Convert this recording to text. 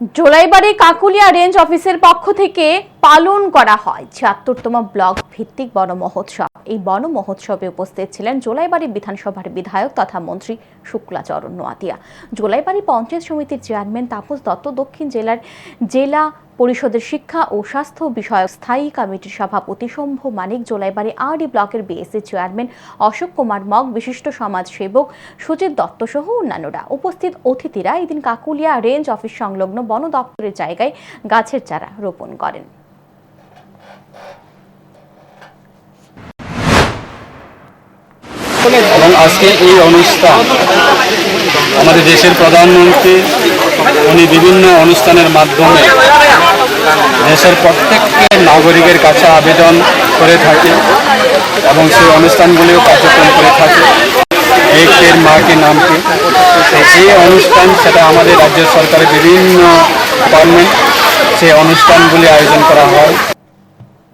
Jolaibari Kakulia range অফিসের পক্ষ থেকে পালন করা হয়। ছিয়াত্তরতম ব্লক ভিত্তিক বন মহোৎসব। এই বন মহোৎসবে উপস্থিত ছিলেন জোলাইবাড়ি বিধানসভার বিধায়ক তথা মন্ত্রী শুক্লাচরণ নোয়াতিয়া। জোলাইবাড়ি পঞ্চায়েত সমিতির চেয়ারম্যান তাপস দত্ত দক্ষিণ জেলার জেলা পরিষদের শিক্ষা ও স্বাস্থ্য বিষয়ক স্থায়ী কমিটির সভাপতি শম্ভু মানিক জোলাইবাড়ি আরডি ব্লকের BSc chairman Ashok Kumar mug, বিশিষ্ট সমাজসেবক সুজিত দত্ত সহ অন্যান্যরা। উপস্থিত অতিথিরা এদিন কাকুলিয়া রেঞ্জ অফিস সংলগ্ন বন দপ্তরের জায়গায় গাছের চারা রোপণ করেন। এবং আজকে এই অনুষ্ঠান আমাদের দেশের প্রধানমন্ত্রী, উনি বিভিন্ন অনুষ্ঠানের মাধ্যমে দেশের প্রত্যেককে নাগরিকের কাছে আবেদন করে থাকে এবং সেই অনুষ্ঠানগুলিও কার্যক্রম করে থাকে। একের মাকে নামকে এই অনুষ্ঠান, সেটা আমাদের রাজ্য সরকারের বিভিন্ন ডিপার্টমেন্ট সেই অনুষ্ঠানগুলি আয়োজন করা হয়।